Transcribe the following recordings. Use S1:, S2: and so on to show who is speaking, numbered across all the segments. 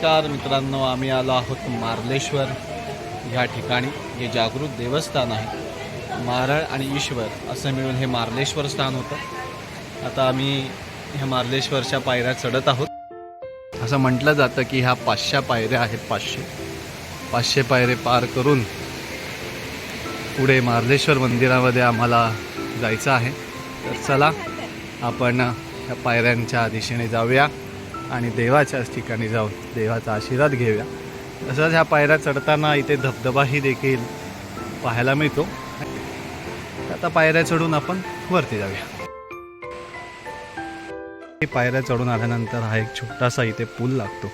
S1: नमस्कार मित्रांनो आम्ही आलो आहोत मार्लेश्वर. ह्या ठिकाणी हे जागृत देवस्थान आहे मारळ आणि ईश्वर असं मिळून हे मार्लेश्वर स्थान होतं. आता आम्ही ह्या मार्लेश्वरच्या पायऱ्या चढत आहोत. असं म्हटलं जातं की ह्या पाचशे पायऱ्या आहेत पाचशे. पाचशे पायरे पार करून पुढे मार्लेश्वर मंदिरामध्ये आम्हाला जायचं आहे. तर चला आपण ह्या पायऱ्यांच्या दिशेने जाऊया. आणि देवाच्याच ठिकाणी जाऊन देवाचा आशीर्वाद घेऊया. तसंच ह्या पायऱ्या चढताना इथे धबधबाही देखील पाहायला मिळतो. आता पायऱ्या चढून आपण वरती जाऊया. पायऱ्या चढून आल्यानंतर हा एक छोटासा इथे पूल लागतो.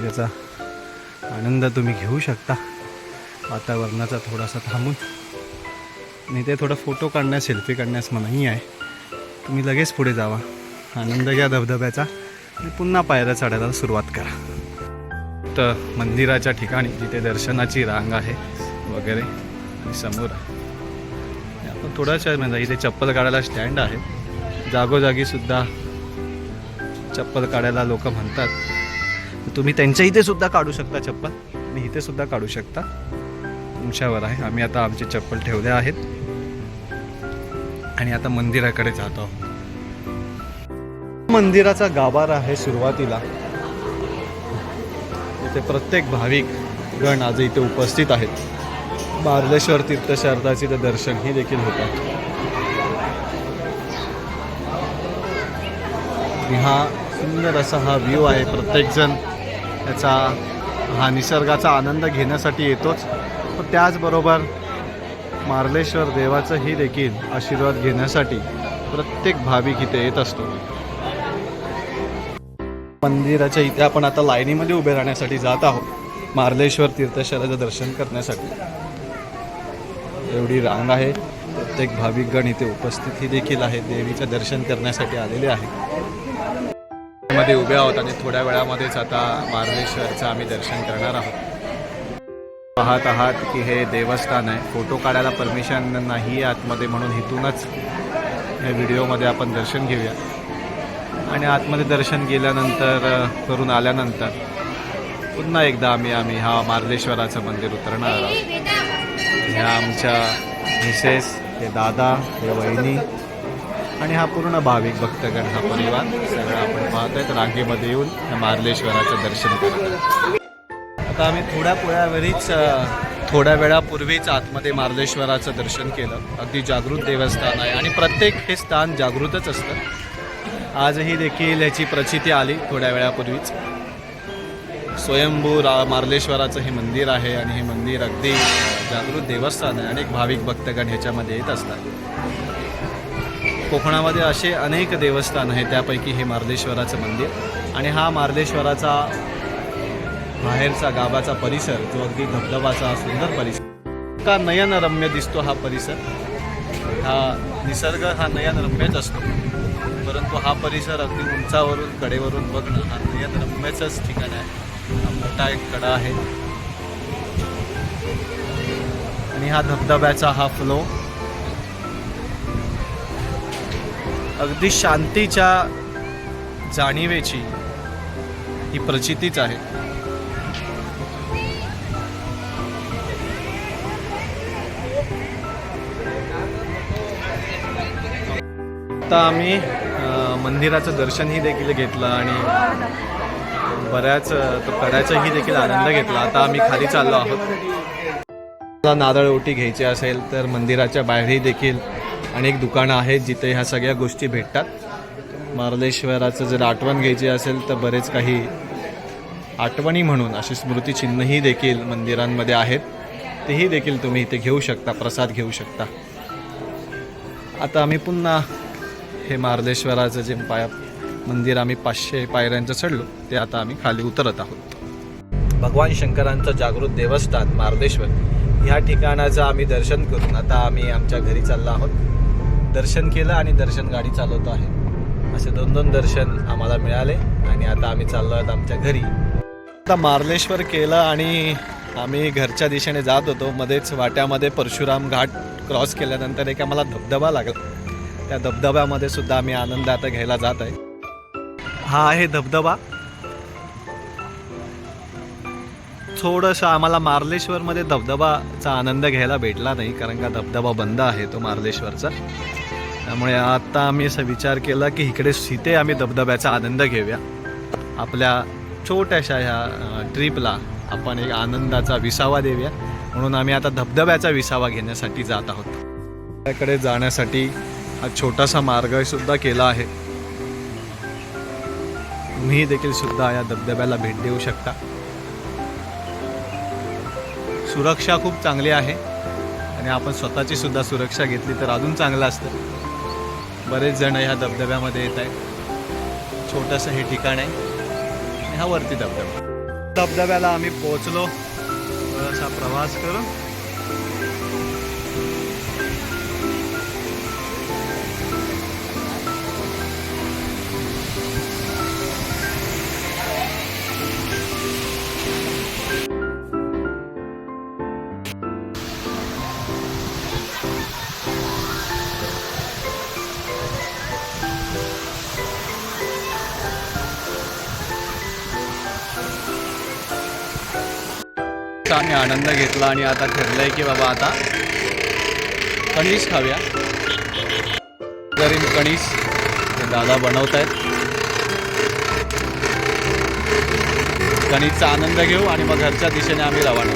S1: ज्याचा आनंद तुम्ही घेऊ शकता. वातावरणाचा थोडासा थांबून. आणि ते थोडं फोटो काढण्यास सेल्फी काढण्यास मनाही आहे. तुम्ही लगेच पुढे जावा. आनंद घ्या धबधब्याचा. आणि पुन्हा पायऱ्या चढायला सुरुवात करा. तर मंदिराच्या ठिकाणी जिथे दर्शनाची रांग आहे वगैरे आणि समोर आहे. आपण थोड्याशा म्हणजे इथे चप्पल काढायला स्टँड आहे. जागोजागी सुद्धा चप्पल काढायला लोक म्हणतात. तुम्ही त्यांच्या इथे सुद्धा काढू शकता चप्पल. आणि इथे सुद्धा काढू शकता. तुमच्यावर आहे. आम्ही आता आमचे चप्पल ठेवले आहेत. आणि आता मंदिराकडे जात आहोत. मंदिराचा गाभारा आहे सुरुवातीला. इथे प्रत्येक भाविक गण आज इथे उपस्थित आहेत. बारलेश्वर तीर्थशारदाचे ते दर्शनही देखील होतात हा सुंदर असा हा व्ह्यू आहे. प्रत्येकजण त्याचा हा निसर्गाचा आनंद घेण्यासाठी येतोच. पण त्याचबरोबर मार्लेश्वर देवाचंही देखील आशीर्वाद घेण्यासाठी प्रत्येक भाविक इथे येत असतो. मंदिराच्या इथे आपण आता लाईनीमध्ये उभे राहण्यासाठी जात आहोत. मार्लेश्वर तीर्थशराचं दर्शन करण्यासाठी. एवढी रांग आहे. प्रत्येक भाविकगण इथे उपस्थिती देखील आहे. देवीचं दर्शन करण्यासाठी आलेले आहे. मध्ये उभे आहोत आणि थोड्या वेळामध्येच आता मार्लेश्वरचं आम्ही दर्शन करणार आहोत. पाहत आहात की हे देवस्थान आहे. फोटो काढायला परमिशन नाही आतमध्ये म्हणून इथूनच या व्हिडिओमध्ये आपण दर्शन घेऊया. आणि आतमध्ये दर्शन गेल्यानंतर करून आल्यानंतर पुन्हा एकदा आम्ही आम्ही हा मार्लेश्वराचं मंदिर उतरणार आहोत. ह्या आमच्या मिसेस हे दादा हे वहिनी आणि हा पूर्ण भाविक भक्तगण हा परिवार सगळं आपण पाहतोय. तर रांगेमध्ये येऊन या मार्लेश्वराचं दर्शन करत आता आम्ही थोड्या पुळ्यावरीच थोड्या वेळापूर्वीच आतमध्ये मार्लेश्वराचं दर्शन केलं. अगदी जागृत देवस्थान आहे आणि प्रत्येक हे स्थान जागृतच असतं. आजही देखील याची प्रचिती आली थोड्या वेळापूर्वीच. स्वयंभू रा मार्लेश्वराचं हे मंदिर आहे आणि हे मंदिर अगदी जागृत देवस्थान आहे. अनेक भाविक भक्तगण ह्याच्यामध्ये येत असतात. कोकणामध्ये असे अनेक देवस्थान आहेत त्यापैकी हे मार्लेश्वराचं मंदिर. आणि हा मार्लेश्वराचा बाहेरचा गावाचा परिसर जो अगदी धबधबाचा सुंदर परिसर. का नयनरम्य दिसतो हा परिसर? हा निसर्ग हा नयनरम्यच असतो. परंतु हा परिसर अगदी उंचावरून कडेवरून बघणं हा नयनरम्यचंच ठिकाण आहे. हा मोठा एक कडा आहे. आणि हा धबधब्याचा हा फ्लो अगदी शांतीच्या जाणीवेची ही प्रचितीच आहे. आता आम्ही मंदिराचं दर्शनही देखील घेतलं आणि बऱ्याच अ, कड्याचाही देखील आनंद घेतला. आता आम्ही खाली चाललो आहोत. नारळ ओटी घ्यायची असेल तर मंदिराच्या बाहेरही देखील अनेक दुकानं आहेत जिथे ह्या सगळ्या गोष्टी भेटतात. मार्लेश्वराचं जर आठवण घ्यायची असेल तर बरेच काही आठवणी म्हणून अशी स्मृतिचिन्हही देखील मंदिरांमध्ये आहेत. तेही देखील तुम्ही इथे घेऊ शकता प्रसाद घेऊ शकता. आता आम्ही पुन्हा हे मार्लेश्वराचं जे पाय मंदिर आम्ही पाचशे पायऱ्यांचं चढलो ते आता आम्ही खाली उतरत आहोत. भगवान शंकरांचं जागृत देवस्थान मार्लेश्वर ह्या ठिकाणाचं आम्ही दर्शन करून आता आम्ही आमच्या घरी चाललो आहोत. दर्शन केलं आणि दर्शन गाडी चालवतो आहे. असे दोन दोन दर्शन आम्हाला मिळाले आणि आता आम्ही चाललो आहोत आमच्या घरी. आता मार्लेश्वर केलं आणि आम्ही घरच्या दिशेने जात होतो. मध्येच वाट्यामध्ये परशुराम घाट क्रॉस केल्यानंतर एक आम्हाला धबधबा लागला. त्या धबधब्यामध्ये सुद्धा आम्ही आनंद आता घ्यायला जात आहे. हा आहे धबधबा. थोडंसं आम्हाला मार्लेश्वरमध्ये धबधबाचा आनंद घ्यायला भेटला नाही कारण का धबधबा बंद आहे तो मार्लेश्वरचा. त्यामुळे आता आम्ही असा विचार केला की इकडे सीते आम्ही धबधब्याचा आनंद घेऊया. आपल्या छोट्याशा ह्या ट्रिपला आपण एक आनंदाचा विसावा देऊया. म्हणून आम्ही आता धबधब्याचा विसावा घेण्यासाठी जात आहोत. त्याकडे जाण्यासाठी हा छोटासा मार्गसुद्धा केला आहे. तुम्ही देखील सुद्धा या धबधब्याला भेट देऊ शकता. सुरक्षा खूप चांगली आहे आणि आपण स्वतःची सुद्धा सुरक्षा घेतली तर अजून चांगलं असतं. बरेच जण ह्या धबधब्यामध्ये येत आहेत. छोटंसं हे ठिकाण आहे. आणि हा वरती धबधबा. धबधब्याला आम्ही पोहोचलो. थोडासा प्रवास करून आम्ही आनंद घेतला आणि आता ठरलंय की बाबा आता कणीस खाऊया. गरीब कणीस हे दादा बनवत आहेत कणीसचा आनंद घेऊ आणि मग घरच्या दिशेने आम्ही रवाना